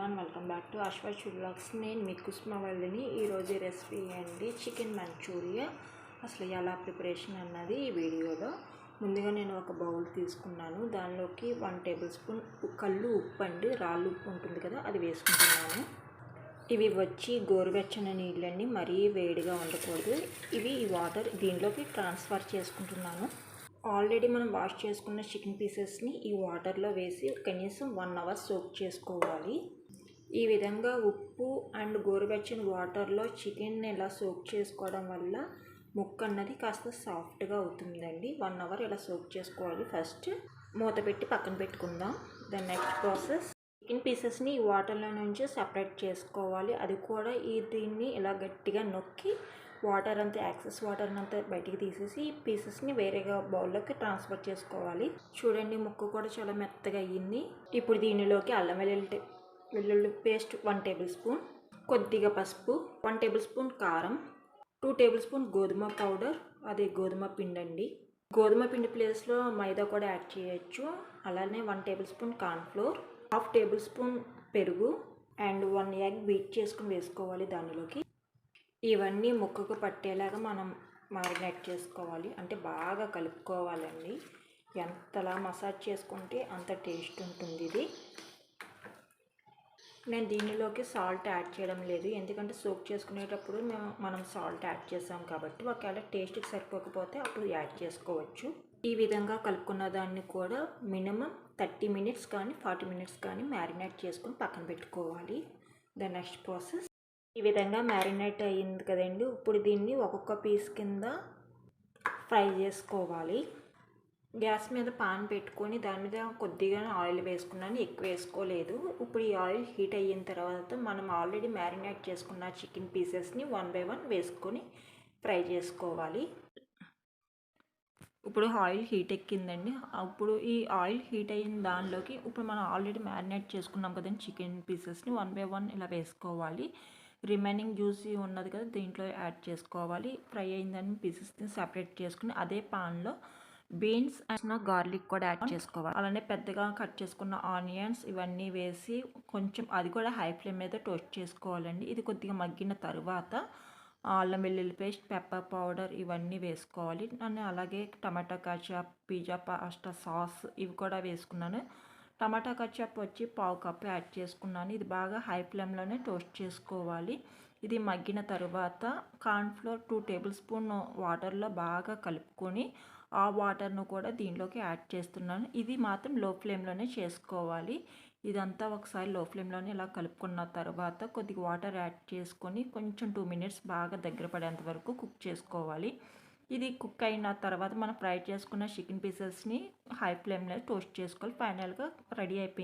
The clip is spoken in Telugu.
వన్ వెల్కమ్ బ్యాక్ టు అశ్వచ్ బ్లాగ్స్ నేను మీ కుస్మా వాళ్ళని ఈరోజు రెసిపీ అండి చికెన్ మంచూరియా అసలు ఎలా ప్రిపరేషన్ అన్నది ఈ వీడియోలో. ముందుగా నేను ఒక బౌల్ తీసుకున్నాను. దానిలోకి వన్ టేబుల్ స్పూన్ కళ్ళు ఉప్పు అండి. రాళ్ళు ఉప్పు ఉంటుంది కదా అది వేసుకుంటున్నాను. ఇవి వచ్చి గోరువెచ్చని నీళ్ళని మరీ వేడిగా ఉండకూడదు. ఇవి ఈ వాటర్ దీనిలోకి ట్రాన్స్ఫర్ చేసుకుంటున్నాను. ఆల్రెడీ మనం వాష్ చేసుకున్న చికెన్ పీసెస్ని ఈ వాటర్లో వేసి కనీసం వన్ అవర్ సోక్ చేసుకోవాలి. ఈ విధంగా ఉప్పు అండ్ గోరువెచ్చని వాటర్లో చికెన్ ఇలా సోక్ చేసుకోవడం వల్ల ముక్క అన్నది కాస్త సాఫ్ట్గా అవుతుందండి. వన్ అవర్ ఇలా సోక్ చేసుకోవాలి ఫస్ట్ మూత పెట్టి పక్కన పెట్టుకుందాం. దెన్ నెక్స్ట్ ప్రాసెస్ చికెన్ పీసెస్ని ఈ వాటర్లో నుంచి సపరేట్ చేసుకోవాలి. అది కూడా ఈ దీన్ని ఇలా గట్టిగా నొక్కి వాటర్ అంతా యాక్సెస్ వాటర్ అంతా బయటికి తీసేసి ఈ పీసెస్ని వేరేగా బౌల్లోకి ట్రాన్స్ఫర్ చేసుకోవాలి. చూడండి ముక్క కూడా చాలా మెత్తగా అయ్యింది ఇప్పుడు దీనిలోకి అల్లం వెల్లుల్లి వెల్లుల్లి పేస్ట్ వన్ టేబుల్ స్పూన్ కొద్దిగా పసుపు వన్ టేబుల్ స్పూన్ కారం టూ టేబుల్ స్పూన్ గోధుమ పౌడర్ అదే గోధుమ పిండి అండి. గోధుమ పిండి ప్లేస్లో మైదా కూడా యాడ్ చేయొచ్చు. అలానే one tablespoon cornflour half tablespoon పెరుగు అండ్ వన్ ఎగ్ బీట్ చేసుకుని వేసుకోవాలి దానిలోకి. ఇవన్నీ ముక్కకు పట్టేలాగా మనం మారినేట్ చేసుకోవాలి. అంటే బాగా కలుపుకోవాలండి. ఎంతలా మసాజ్ చేసుకుంటే అంత టేస్ట్ ఉంటుంది ఇది. నేను దీనిలోకి సాల్ట్ యాడ్ చేయడం లేదు. ఎందుకంటే సోక్ చేసుకునేటప్పుడు మేము మనం సాల్ట్ యాడ్ చేసాం కాబట్టి ఒకవేళ టేస్ట్కి సరిపోకపోతే అప్పుడు యాడ్ చేసుకోవచ్చు. ఈ విధంగా కలుపుకున్న దాన్ని కూడా మినిమం థర్టీ మినిట్స్ కానీ ఫార్టీ మినిట్స్ కానీ మ్యారినేట్ చేసుకొని పక్కన పెట్టుకోవాలి. ద నెక్స్ట్ ప్రాసెస్ ఈ విధంగా మ్యారినేట్ అయ్యింది కదండి. ఇప్పుడు దీన్ని ఒక్కొక్క పీస్ కింద ఫ్రై చేసుకోవాలి. గ్యాస్ మీద పాన్ పెట్టుకొని దాని మీద కొద్దిగా ఆయిల్ వేసుకున్నాను. ఎక్కువ వేసుకోలేదు. ఇప్పుడు ఈ ఆయిల్ హీట్ అయిన తర్వాత మనం ఆల్రెడీ మ్యారినేట్ చేసుకున్న చికెన్ పీసెస్ని వన్ బై వన్ వేసుకొని ఫ్రై చేసుకోవాలి. ఇప్పుడు ఆయిల్ హీట్ ఎక్కిందండి. అప్పుడు ఈ ఆయిల్ హీట్ అయిన దానిలోకి ఇప్పుడు మనం ఆల్రెడీ మ్యారినేట్ చేసుకున్నాం కదండి చికెన్ పీసెస్ని వన్ బై వన్ ఇలా వేసుకోవాలి. రిమైనింగ్ జ్యూసీ ఉన్నది కదా దీంట్లో యాడ్ చేసుకోవాలి. ఫ్రై అయిందని పీసెస్ని సపరేట్ చేసుకుని అదే పాన్లో బీన్స్ అండ్ గార్లిక్ కూడా యాడ్ చేసుకోవాలి. అలానే పెద్దగా కట్ చేసుకున్న ఆనియన్స్ ఇవన్నీ వేసి కొంచెం అది కూడా హై ఫ్లేమ్ మీద టోస్ట్ చేసుకోవాలండి. ఇది కొద్దిగా మగ్గిన తర్వాత అల్లం వెల్లుల్లి పేస్ట్ పెప్పర్ పౌడర్ ఇవన్నీ వేసుకోవాలి. నేను అలాగే tomato ketchup pizza pasta sauce ఇవి కూడా వేసుకున్నాను. టమాటా కచప్ వచ్చి పావు కప్పు యాడ్ చేసుకున్నాను. ఇది బాగా హై ఫ్లేమ్లోనే టోస్ట్ చేసుకోవాలి. ఇది మగ్గిన తర్వాత కార్న్ఫ్లోర్ టూ టేబుల్ స్పూన్ వాటర్లో బాగా కలుపుకొని ఆ వాటర్ను కూడా దీనిలోకి యాడ్ చేస్తున్నాను. ఇది మాత్రం లో ఫ్లేమ్లోనే చేసుకోవాలి. ఇదంతా ఒకసారి లో ఫ్లేమ్లోనే ఇలా కలుపుకున్న తర్వాత కొద్దిగా వాటర్ యాడ్ చేసుకొని కొంచెం టూ మినిట్స్ బాగా దగ్గర పడేంత వరకు కుక్ చేసుకోవాలి. ఇది కుక్ అయిన తర్వాత మనం ఫ్రై చేసుకున్న చికెన్ పీసెస్ని హై ఫ్లేమ్లో టోస్ట్ చేసుకోవాలి. ఫైనల్గా రెడీ అయిపోయింది.